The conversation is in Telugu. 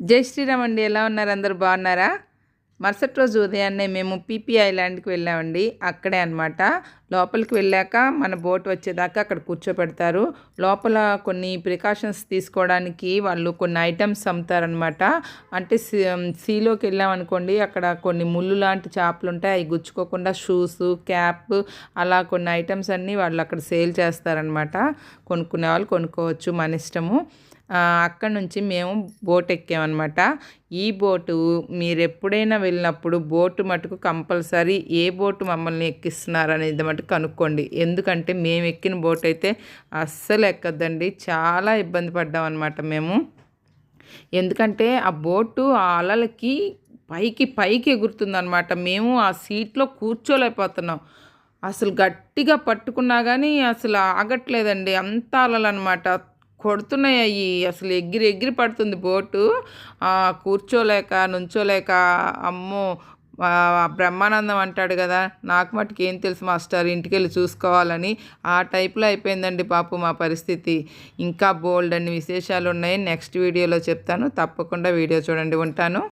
జై శ్రీరామ్ అండి. ఎలా ఉన్నారు? అందరు బాగున్నారా? మరుసటి రోజు ఉదయాన్నే మేము పీపీ ఐలాండ్కి వెళ్ళామండి. అక్కడే అనమాట లోపలికి వెళ్ళాక మన బోట్ వచ్చేదాకా అక్కడ కూర్చోపెడతారు. లోపల కొన్ని ప్రికాషన్స్ తీసుకోవడానికి వాళ్ళు కొన్ని ఐటమ్స్ అమ్ముతారనమాట అంటే సీ సీలోకి వెళ్ళామనుకోండి అక్కడ కొన్ని ముళ్ళు లాంటి చేపలు ఉంటాయి అవి గుచ్చుకోకుండా షూస్ క్యాప్ అలా కొన్ని ఐటమ్స్ అన్నీ వాళ్ళు అక్కడ సేల్ చేస్తారనమాట కొనుక్కునే వాళ్ళు కొనుక్కోవచ్చు మన ఇష్టము. అక్కడ నుంచి మేము బోట్ ఎక్కామన్నమాట. ఈ బోటు మీరు ఎప్పుడైనా వెళ్ళినప్పుడు బోటు మటుకు కంపల్సరీ ఏ బోటు మమ్మల్ని ఎక్కిస్తున్నారు అనేది మటుకు కనుక్కోండి. ఎందుకంటే మేము ఎక్కిన బోట్ అయితే అస్సలు ఎక్కద్దండి. చాలా ఇబ్బంది పడ్డాం అనమాట మేము. ఎందుకంటే ఆ బోటు ఆ అలలకి పైకి పైకి ఎగురుతుందనమాట మేము ఆ సీట్లో కూర్చోలేకపోతున్నాం. అసలు గట్టిగా పట్టుకున్నా కానీ అసలు ఆగట్లేదండి. అంత అలలు అనమాట కొడుతున్నాయి అవి అసలు ఎగిరి ఎగిరి పడుతుంది బోటు. కూర్చోలేక నుంచోలేక అమ్మో బ్రహ్మానందం అంటాడు కదా. నాకు మటుకు ఏం తెలుసు మాస్టర్ ఇంటికి వెళ్ళి చూసుకోవాలని. ఆ టైప్లో అయిపోయిందండి పాపు మా పరిస్థితి. ఇంకా బోల్డ్ అన్ని విశేషాలు ఉన్నాయి నెక్స్ట్ వీడియోలో చెప్తాను. తప్పకుండా వీడియో చూడండి. ఉంటాను.